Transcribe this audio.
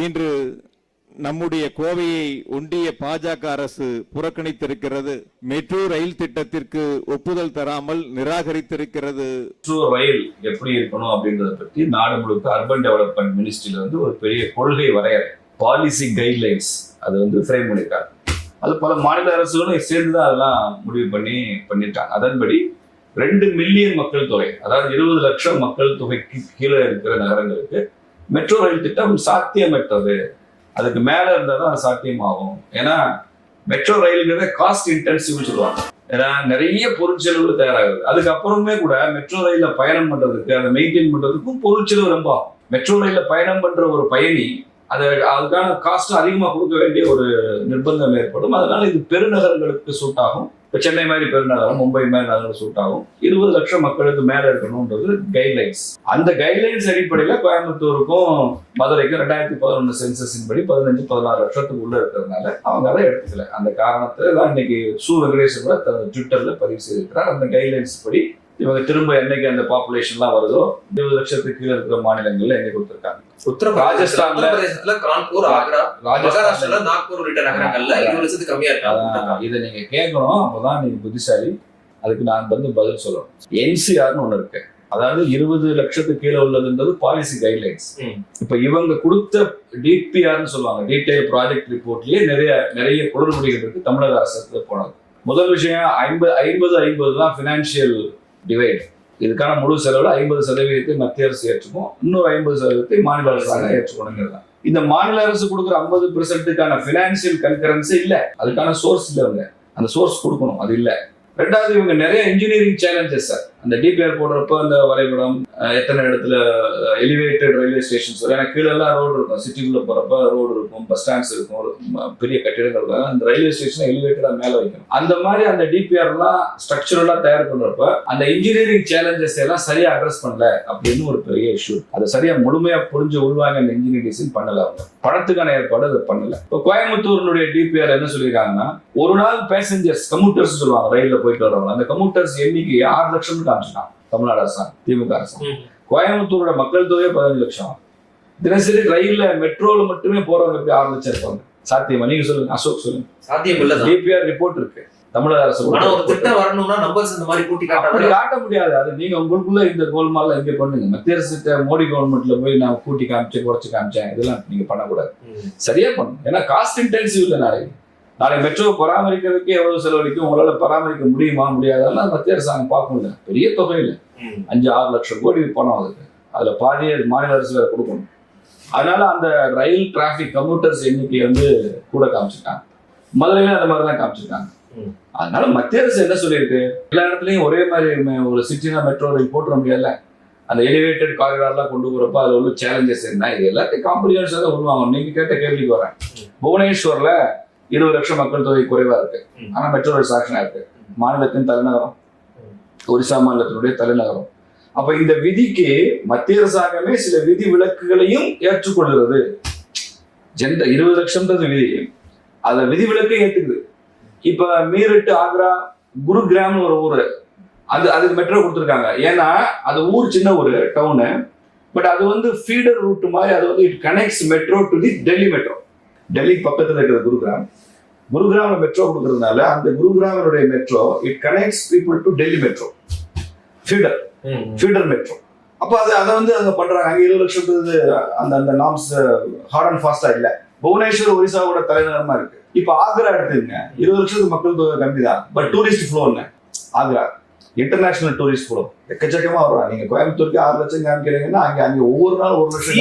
இன்று நம்முடைய கோவையை ஒன்றிய பாஜக அரசு புறக்கணித்திருக்கிறது. மெட்ரோ ரயில் திட்டத்திற்கு ஒப்புதல் தராமல் நிராகரித்திருக்கிறது. மெட்ரோ ரயில் எப்படி இருக்கணும் அப்படின்றத பற்றி நாடு முழுக்க அர்பன் டெவலப்மெண்ட் மினிஸ்ட்ரியில வந்து ஒரு பெரிய கொள்கை வரையறை பாலிசி கைட்லைன்ஸ் அது வந்து ஃப்ரேம் பண்ணியிருக்காங்க அது பல மாநில அரசுகளும் சேர்ந்து தான் அதெல்லாம் முடிவு பண்ணி பண்ணிட்டாங்க. அதன்படி ரெண்டு மில்லியன் மக்கள் தொகை அதாவது இருபது லட்சம் மக்கள் தொகைக்கு கீழே இருக்கிற நகரங்களுக்கு மெட்ரோ ரயில் திட்டம் சாத்தியமற்றது. அதுக்கு மேலே இருந்தால் தான் சாத்தியமாகும். ஏன்னா மெட்ரோ ரயில்ங்கிறத காஸ்ட் இன்டென்சிவ்னு சொல்லுவாங்க. ஏன்னா நிறைய பொருட்செலவு தயாராகுது. அதுக்கப்புறமே கூட மெட்ரோ ரயிலில் பயணம் பண்ணுறதுக்கு அதை மெயின்டைன் பண்ணுறதுக்கும் பொருட்செலவு ரொம்ப ஆகும். மெட்ரோ ரயிலில் பயணம் பண்ணுற ஒரு பயணி அது அதுக்கான காஸ்ட்டும் அதிகமாக கொடுக்க வேண்டிய ஒரு நிர்பந்தம் ஏற்படும். அதனால இது பெருநகரங்களுக்கு சூட் ஆகும். இப்போ சென்னை மாதிரி பெருநகரம் மும்பை மாதிரி நகரம் சூட் ஆகும். இருபது லட்சம் மக்களுக்கு மேலே இருக்கணும்ன்றது கைட்லைன்ஸ் அந்த கைட்லைன்ஸ் அடிப்படையில் கோயம்புத்தூருக்கும் மதுரைக்கும் ரெண்டாயிரத்தி பதினொன்று சென்சஸின் படி பதினஞ்சு பதினாறு லட்சத்துக்கு உள்ள இருக்கிறதுனால அவங்க அதை எடுத்துக்கல. அந்த காரணத்தை தான் இன்னைக்கு சு வெங்கடேசன் கூட தனது பதிவு செய்திருக்கிறார். அந்த கைட்லைன்ஸ் படி இவங்க திரும்ப என்னைக்கு அந்த பாப்புலேஷன்லாம் வருதோ இருபது லட்சத்துக்கு கீழே இருக்கிற மாநிலங்கள்ல எங்க கொடுத்துருக்காங்க. உத்தரப்பிரதேச ராஜஸ்தான்ல- கான்பூர் ஆக்ரா மகாராஷ்டிரால ராஜஸ்தான் நாக்பூர் உள்ளிட்ட நகரங்கள்ல இருபது லட்சத்துக்கு கம்மியா இருக்காங்க இதை நீங்க கேட்கணும் அப்பதான் நீங்க புத்திசாலி. அதுக்கு நான் வந்து பதில் சொல்லணும். என்சிஆர்னு ஒண்ணு இருக்கு. அதாவது இருபது லட்சத்துக்கு கீழே உள்ளதுன்றது பாலிசி கைட்லைன்ஸ். இப்ப இவங்க கொடுத்த டிபிஆர்னு சொல்லுவாங்க. டீடைல் ப்ராஜெக்ட் ரிப்போர்ட்லயே நிறைய நிறைய குளறுபடிகள் இருக்கு. தமிழக அரசு போனது. முதல் விஷயம் ஐம்பது ஐம்பது ஐம்பது தான் பினான்சியல் டிவைட் இதுக்கான முழு செலவில் ஐம்பது சதவீதத்தை மத்திய அரசு ஏற்றுக்கும் இன்னொரு ஐம்பது சதவீதத்தை மாநில அரசாக ஏற்றுக்கணுங்கிறது தான். இந்த மாநில அரசு கொடுக்குற ஐம்பது பெர்சென்ட்டுக்கான ஃபினான்சியல் கன்கரன்ஸே இல்லை. அதுக்கான சோர்ஸ் இல்லை அவங்க. அந்த சோர்ஸ் கொடுக்கணும் அது இல்லை. ரெண்டாவது இவங்க நிறைய இன்ஜினியரிங் சேலஞ்சஸ் சார் அந்த டிபிஆர் போடுறப்ப அந்த வரைபடம் எத்தனை இடத்துல எலிவேட்டட் ரயில்வே ஸ்டேஷன்ஸ் ஏன்னா கீழெல்லாம் ரோடு இருக்கும். சிட்டிக்குள்ள போகிறப்ப ரோடு இருக்கும் பஸ் ஸ்டாண்ட்ஸ் இருக்கும் ஒரு பெரிய கட்டிடங்கள் இருக்கும். அந்த ரயில்வே ஸ்டேஷன் எலிவேட்டடாக மேலே வைக்கணும். அந்த மாதிரி அந்த டிபிஆர் எல்லாம் தயார் பண்ணுறப்ப அந்த இன்ஜினியரிங் சேலஞ்சஸ் எல்லாம் சரியாக அட்ரஸ் பண்ணல அப்படின்னு ஒரு பெரிய இஷ்யூ அதை சரியாக முழுமையாக புரிஞ்சு உள்வாங்க அந்த இன்ஜினியரிங் டிசைன் பண்ணல அவங்க. பணத்துக்கான ஏற்பாடு அதை பண்ணல. இப்போ கோயம்புத்தூரினுடைய டிபிஆர் என்ன சொல்லியிருக்காங்கன்னா ஒரு நாள் பேசஞ்சர்ஸ் கம்யூட்டர்ஸ் சொல்லுவாங்க ரயிலில் போயிட்டு வரவங்க அந்த கம்யூட்டர்ஸ் எண்ணிக்கை ஆறு லட்சம் காமிச்சிட்டான். தமிழ்நாடு அரசாங்கம் திமுக அரசாங்கம். கோயம்புத்தூரோட மக்கள் தொகை பதினஞ்சு லட்சம். தினசரி ரயில்ல மெட்ரோல மட்டுமே போறவங்க எப்படி ஆறு லட்சம் இருப்பாங்க சாத்தியமா? நீங்க சொல்லுங்க அசோக் சொல்லுங்க. சாத்தியம் இல்லதான் டிபிஆர் ரிப்போர்ட் இருக்கு. தமிழக அரசு ஒரு. திட்டம் வரணும்னா நம்பர்ஸ் இந்த மாதிரி கூட்டி காட்டாதான் காட்ட முடியாது. அது நீங்க உங்களுக்குள்ள இந்த கோல்மால இங்க பண்ணுங்க. மத்திய அரசு மோடி கவர்மெண்ட்ல போய் நான் கூட்டி காமிச்சேன் குறைச்சு காமிச்சேன். இதெல்லாம் நீங்க பண்ணக்கூடாது. சரியா பண்ணணும். ஏன்னா காஸ்ட் இன்டென்சிவ் இல்லை நாளைக்கு. நாளைக்கு மெட்ரோ பராமரிக்கிறதுக்கு எவ்வளவு செலவழிக்கும்? உங்களால பராமரிக்க முடியுமா? முடியாதெல்லாம் மத்திய அரசாங்கம் பார்க்கணும்ல பெரிய தொகை இல்லை. அஞ்சு ஆறு லட்சம் கோடி பணம் அதுக்கு அதுல பாதியை மாநில அரசு கொடுக்கணும். அதனால அந்த ரயில் டிராஃபிக் கம்யூட்டர்ஸ் எண்ணிக்கை வந்து கூட காமிச்சிருக்காங்க. மதுரையில அந்த மாதிரி தான் காமிச்சிருக்காங்க. அதனால மத்திய அரசு என்ன சொல்லியிருக்கு? எல்லா இடத்துலயும் ஒரே மாதிரி ஒரு சிட்டினா மெட்ரோ ரயில் போட்டுற முடியல அந்த எலிவேட்டட் காரிடார்லாம் கொண்டு போறப்ப அதுல உள்ள சேலஞ்சஸ் என்ன? இது எல்லாத்தையும் காம்ப்ளிகேஷன் தான் உருவாங்க நீங்க கேட்ட கேள்விக்கு வரேன். புவனேஸ்வர்ல இருபது லட்சம் மக்கள் தொகை குறைவா இருக்கு. ஆனா மெட்ரோ ரயில் சாக்ஷனா இருக்கு மாநிலத்தின் தலைநகரம். ஒரிசா மாநிலத்தினுடைய தலைநகரம். அப்ப இந்த விதிக்கு மத்திய அரசாங்கமே சில விதி விலக்குகளையும் ஏற்றுக்கொள்கிறது. ஜென்ட இருபது லட்சம்ன்றது விதி. அதுல விதி விலக்கை ஏத்துக்குது. இப்ப மீரட் ஆக்ரா குருகிராம்னு ஒரு ஊரு. அது அதுக்கு மெட்ரோ கொடுத்துருக்காங்க. ஏன்னா அது ஊர் சின்ன ஊர் டவுனு பட் அது வந்து ஃபீடர் ரூட் மாதிரி அது வந்து it connects metro to the Delhi metro டெல்லிக்கு பக்கத்துல இருக்கிற குருகிராம். குருகிராம்ல மெட்ரோ கொடுக்கறதுனால அந்த குருகிராமினுடைய metro it connects people to Delhi metro feeder feeder metro அப்போ அது அதை வந்து அங்கே பண்றாங்க. அங்கே இருபது லட்சத்துக்கு அந்த அந்த நாம்ஸ் ஹார்ட் அண்ட் ஃபாஸ்டா இல்ல. புவனேஸ்வர் ஒரிசாவோட தலைநகரமா இருக்கு. இப்போ ஆக்ரா எடுத்துங்க இருபது லட்சத்துக்கு மக்கள் தொகை கம்மி தான் பட் டூரிஸ்ட் ஃப்ளோன்னு ஆக்ரா. இன்டர்நேஷனல் டூரிஸ்ட் ஃப்ளோ எக்கச்சக்கமா வரும் நீங்க கோயம்புத்தூருக்கு ஆறு லட்சம் காமிக்கிறீங்கன்னா அங்க அங்க ஒவ்வொரு நாள் ஒரு லட்சம்